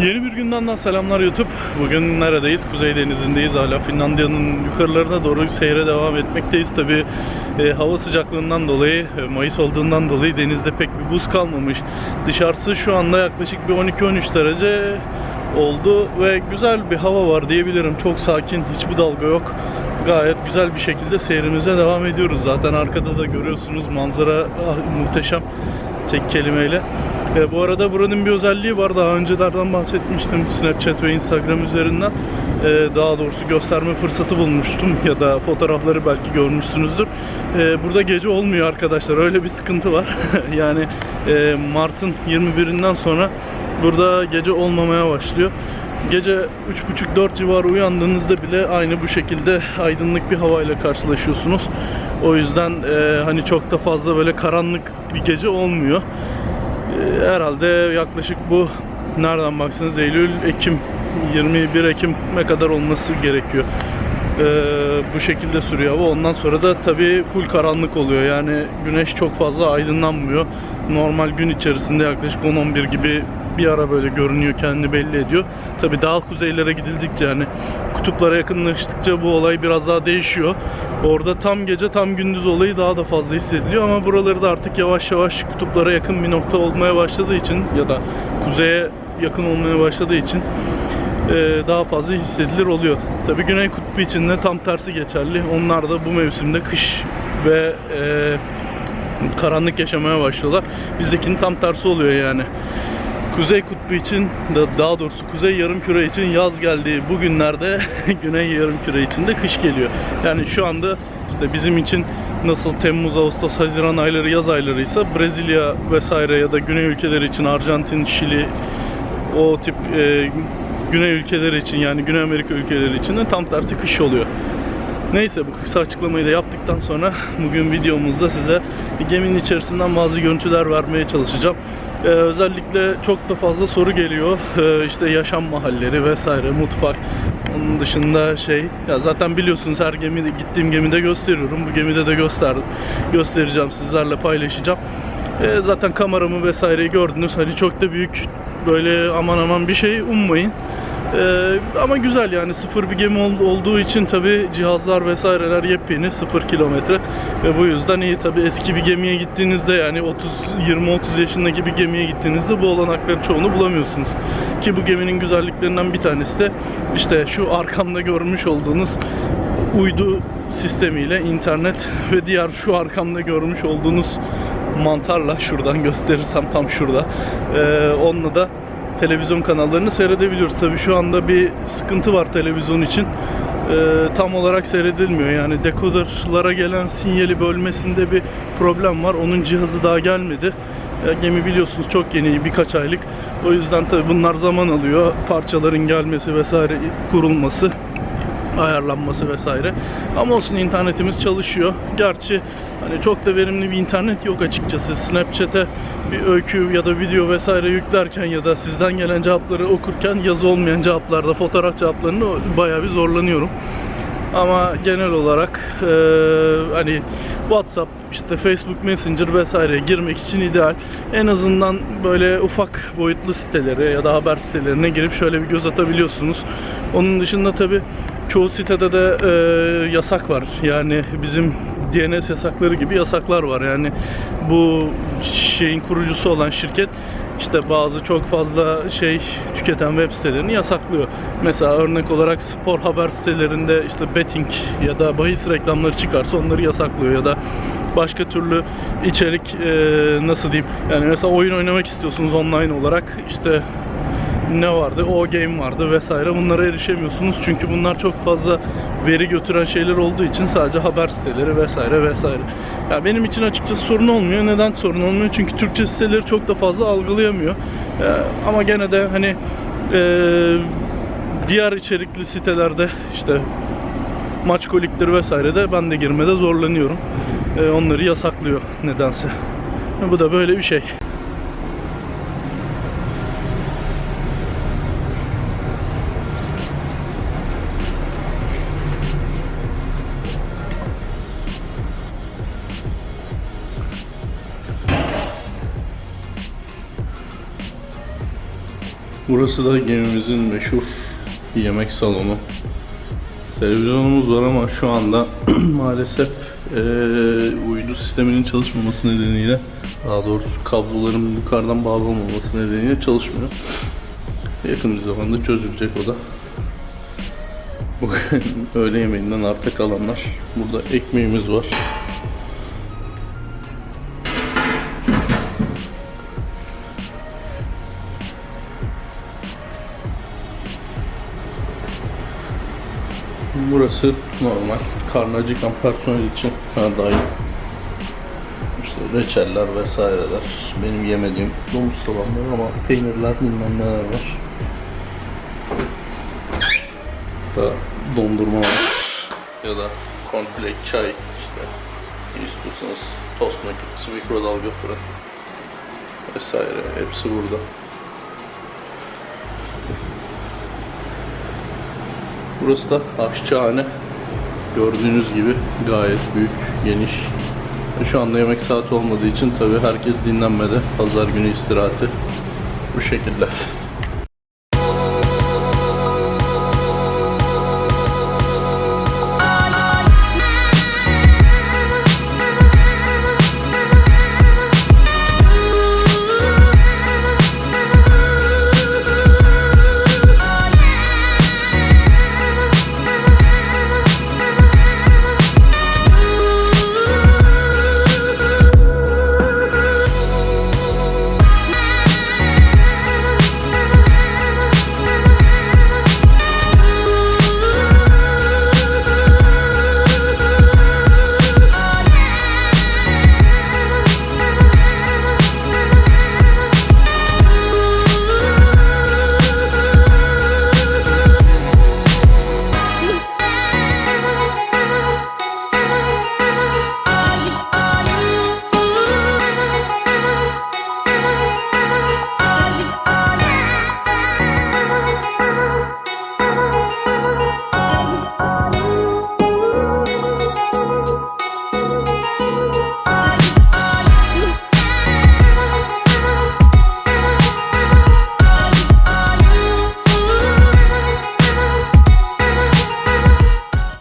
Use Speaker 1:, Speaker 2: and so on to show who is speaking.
Speaker 1: Yeni bir günden daha selamlar YouTube. Bugün neredeyiz? Kuzey Denizi'ndeyiz. Hala Finlandiya'nın yukarılarına doğru seyre devam etmekteyiz. Tabi hava sıcaklığından dolayı, e, Mayıs olduğundan dolayı denizde pek bir buz kalmamış. Dışarısı şu anda yaklaşık bir 12-13 derece oldu ve güzel bir hava var diyebilirim. Çok sakin, hiçbir dalga yok. Gayet güzel bir şekilde seyrimize devam ediyoruz. Zaten arkada da görüyorsunuz manzara ah, muhteşem tek kelimeyle. E, bu arada buranın bir özelliği var. Daha öncelerden bahsetmiştim Snapchat ve Instagram üzerinden. E, daha doğrusu gösterme fırsatı bulmuştum ya da fotoğrafları belki görmüşsünüzdür. E, burada gece olmuyor arkadaşlar. Öyle bir sıkıntı var. yani e, Mart'ın 21'inden sonra burada gece olmamaya başlıyor. Gece 3.30-4 civarı uyandığınızda bile aynı bu şekilde aydınlık bir havayla karşılaşıyorsunuz. O yüzden e, hani çok da fazla böyle karanlık bir gece olmuyor. E, herhalde yaklaşık bu nereden baksanız Eylül, Ekim, 21 Ekim'e kadar olması gerekiyor. E, bu şekilde sürüyor hava. Ondan sonra da tabii full karanlık oluyor. Yani güneş çok fazla aydınlanmıyor. Normal gün içerisinde yaklaşık 10-11 gibi bir ara böyle görünüyor, kendini belli ediyor. Tabii daha kuzeylere gidildikçe yani kutuplara yakınlaştıkça bu olay biraz daha değişiyor. Orada tam gece tam gündüz olayı daha da fazla hissediliyor ama buraları da artık yavaş yavaş kutuplara yakın bir nokta olmaya başladığı için ya da kuzeye yakın olmaya başladığı için e, daha fazla hissedilir oluyor. Tabii Güney Kutbu için de tam tersi geçerli. Onlar da bu mevsimde kış ve e, karanlık yaşamaya başlıyorlar. Bizdekinin tam tersi oluyor yani. Kuzey Kutbu için da daha doğrusu Kuzey Yarımküre için yaz geldiği bugünlerde Güney Yarımküre için de kış geliyor. Yani şu anda işte bizim için nasıl Temmuz, Ağustos, Haziran ayları yaz aylarıysa Brezilya vesaire ya da Güney ülkeleri için Arjantin, Şili o tip e, Güney ülkeleri için yani Güney Amerika ülkeleri için de tam tersi kış oluyor. Neyse bu kısa açıklamayı da yaptıktan sonra bugün videomuzda size geminin içerisinden bazı görüntüler vermeye çalışacağım. Ee, özellikle çok da fazla soru geliyor. Ee, işte yaşam mahalleri vesaire, mutfak. Onun dışında şey, ya zaten biliyorsunuz her gemide gittiğim gemide gösteriyorum. Bu gemide de göster göstereceğim, sizlerle paylaşacağım. Ee, zaten kameramı vesaireyi gördünüz. Hani çok da büyük böyle aman aman bir şey ummayın. Ee, ama güzel yani sıfır bir gemi ol- olduğu için tabi cihazlar vesaireler yepyeni sıfır kilometre ve bu yüzden iyi tabi eski bir gemiye gittiğinizde yani 30 20-30 yaşındaki bir gemiye gittiğinizde bu olanakların çoğunu bulamıyorsunuz. Ki bu geminin güzelliklerinden bir tanesi de işte şu arkamda görmüş olduğunuz uydu sistemiyle internet ve diğer şu arkamda görmüş olduğunuz mantarla şuradan gösterirsem tam şurada ee, onunla da televizyon kanallarını seyredebiliyoruz. Tabii şu anda bir sıkıntı var televizyon için. Ee, tam olarak seyredilmiyor. Yani dekoderlara gelen sinyali bölmesinde bir problem var. Onun cihazı daha gelmedi. Ee, gemi biliyorsunuz çok yeni, birkaç aylık. O yüzden tabii bunlar zaman alıyor. Parçaların gelmesi vesaire kurulması ayarlanması vesaire. Ama olsun internetimiz çalışıyor. Gerçi hani çok da verimli bir internet yok açıkçası. Snapchat'e bir öykü ya da video vesaire yüklerken ya da sizden gelen cevapları okurken yazı olmayan cevaplarda fotoğraf cevaplarını bayağı bir zorlanıyorum. Ama genel olarak e, hani WhatsApp, işte Facebook Messenger vesaire girmek için ideal. En azından böyle ufak boyutlu sitelere ya da haber sitelerine girip şöyle bir göz atabiliyorsunuz. Onun dışında tabi çoğu sitede de e, yasak var. Yani bizim DNS yasakları gibi yasaklar var. Yani bu şeyin kurucusu olan şirket işte bazı çok fazla şey tüketen web sitelerini yasaklıyor. Mesela örnek olarak spor haber sitelerinde işte betting ya da bahis reklamları çıkarsa onları yasaklıyor ya da başka türlü içerik e, nasıl diyeyim yani mesela oyun oynamak istiyorsunuz online olarak işte ne vardı? O game vardı vesaire. Bunlara erişemiyorsunuz çünkü bunlar çok fazla veri götüren şeyler olduğu için sadece haber siteleri vesaire vesaire. Ya benim için açıkçası sorun olmuyor. Neden sorun olmuyor? Çünkü Türkçe siteleri çok da fazla algılayamıyor. Ee, ama gene de hani e, diğer içerikli sitelerde işte maç kolikleri vesaire de ben de girmede zorlanıyorum. Ee, onları yasaklıyor nedense. Bu da böyle bir şey. Burası da gemimizin meşhur yemek salonu. Televizyonumuz var ama şu anda maalesef eee, uydu sisteminin çalışmaması nedeniyle daha doğrusu kabloların yukarıdan bağlı olmaması nedeniyle çalışmıyor. Yakın bir zamanda çözülecek o da. Bugün öğle yemeğinden arta kalanlar. Burada ekmeğimiz var. Burası normal. Karnı acıkan personel için dahil. İşte reçeller vesaireler. Benim yemediğim domuz salamları ama peynirler bilmem neler var. Da dondurma var. Ya da cornflake çay işte. İstiyorsanız tost makinesi, mikrodalga fırın vesaire hepsi burada. Burası da aşçıhane. Gördüğünüz gibi gayet büyük, geniş. Şu anda yemek saati olmadığı için tabii herkes dinlenmede. Pazar günü istirahati bu şekilde.